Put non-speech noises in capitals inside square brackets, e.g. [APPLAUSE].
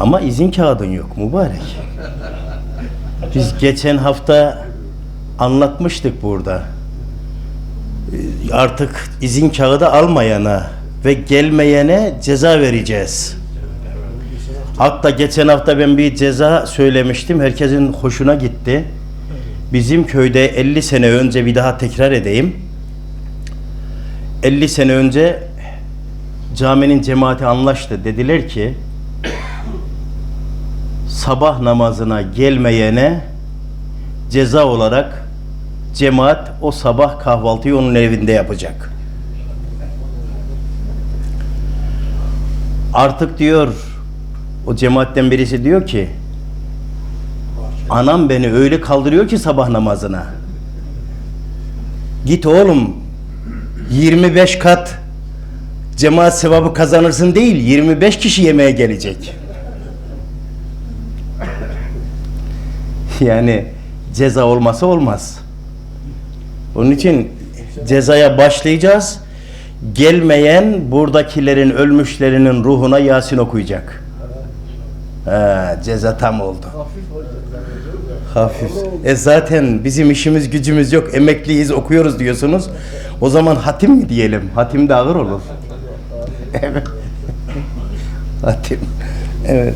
Ama izin kağıdın yok mübarek. Biz geçen hafta anlatmıştık burada. Ee, Artık izin kağıdı almayana ve gelmeyene ceza vereceğiz. Hatta geçen hafta ben bir ceza söylemiştim. Herkesin hoşuna gitti. Bizim köyde 50 sene önce bir daha tekrar edeyim. 50 sene önce caminin cemaati anlaştı. Dediler ki sabah namazına gelmeyene ceza olarak cemaat o sabah kahvaltıyı onun evinde yapacak. Artık diyor o cemaatten birisi diyor ki anam beni öyle kaldırıyor ki sabah namazına. Git oğlum 25 kat cemaat sevabı kazanırsın değil 25 kişi yemeğe gelecek. [LAUGHS] Yani ceza olmasa olmaz. Onun için cezaya başlayacağız. Gelmeyen buradakilerin ölmüşlerinin ruhuna Yasin okuyacak. Ha, ceza tam oldu. Hafif. E zaten bizim işimiz gücümüz yok. Emekliyiz okuyoruz diyorsunuz. O zaman hatim mi diyelim? Hatim de ağır olur. [LAUGHS] evet. hatim. Evet.